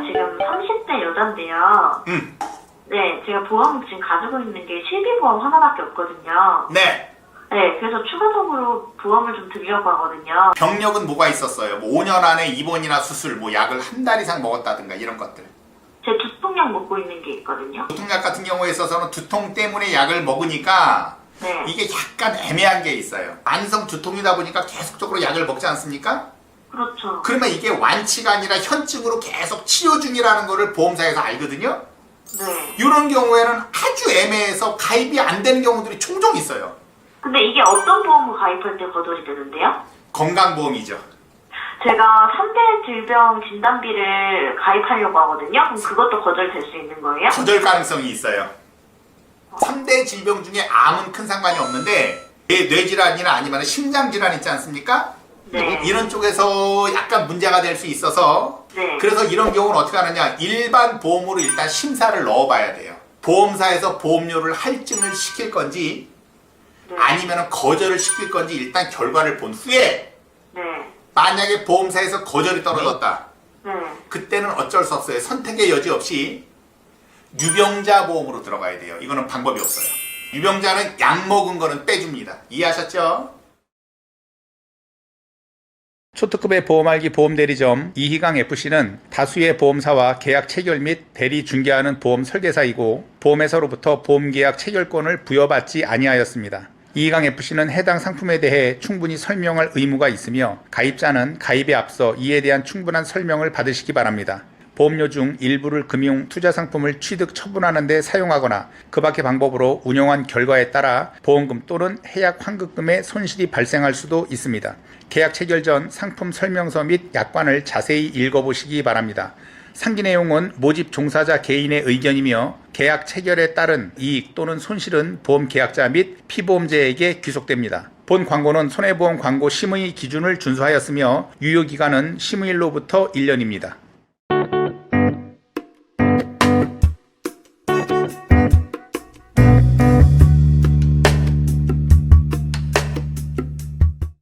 지금 30대 여잔데요. 음, 네, 제가 보험 지금 가지고 있는 게 실비보험 하나밖에 없거든요. 네. 네, 그래서 추가적으로 보험을 좀 드리려고 하거든요. 병력은 뭐가 있었어요? 뭐 5년 안에 입원이나 수술, 뭐 약을 한 달 이상 먹었다든가 이런 것들. 제 두통약 먹고 있는 게 있거든요. 두통약 같은 경우에 있어서는 두통 때문에 약을 먹으니까 네, 이게 약간 애매한 게 있어요. 만성 두통이다 보니까 계속적으로 약을 먹지 않습니까? 그렇죠. 그러면 이게 완치가 아니라 현증으로 계속 치료 중이라는 거를 보험사에서 알거든요. 네. 이런 경우에는 아주 애매해서 가입이 안 되는 경우들이 종종 있어요. 근데 이게 어떤 보험을 가입할 때 거절이 되는데요? 건강보험이죠. 제가 3대 질병 진단비를 가입하려고 하거든요. 그럼 그것도 거절될 수 있는 거예요? 거절 가능성이 있어요. 3대 질병 중에 암은 큰 상관이 없는데 뇌- 뇌질환이나 아니면 심장질환 있지 않습니까? 네. 이런 쪽에서 약간 문제가 될 수 있어서 네. 그래서 이런 경우는 어떻게 하느냐 일반 보험으로 일단 심사를 넣어봐야 돼요. 보험사에서 보험료를 할증을 시킬 건지 네. 아니면 거절을 시킬 건지 일단 결과를 본 후에 네. 만약에 보험사에서 거절이 떨어졌다. 네. 그때는 어쩔 수 없어요. 선택의 여지 없이 유병자 보험으로 들어가야 돼요. 이거는 방법이 없어요. 유병자는 약 먹은 거는 빼줍니다. 이해하셨죠? 초특급의 보험알기 보험대리점 이희강 FC는 다수의 보험사와 계약 체결 및 대리 중개하는 보험 설계사이고 보험회사로부터 보험계약 체결권을 부여받지 아니하였습니다. 이희강 FC는 해당 상품에 대해 충분히 설명할 의무가 있으며 가입자는 가입에 앞서 이에 대한 충분한 설명을 받으시기 바랍니다. 보험료 중 일부를 금융 투자 상품을 취득 처분하는 데 사용하거나 그 밖의 방법으로 운용한 결과에 따라 보험금 또는 해약 환급금의 손실이 발생할 수도 있습니다. 계약 체결 전 상품 설명서 및 약관을 자세히 읽어보시기 바랍니다. 상기 내용은 모집 종사자 개인의 의견이며 계약 체결에 따른 이익 또는 손실은 보험 계약자 및 피보험자에게 귀속됩니다. 본 광고는 손해보험 광고 심의 기준을 준수하였으며 유효기간은 심의일로부터 1년입니다.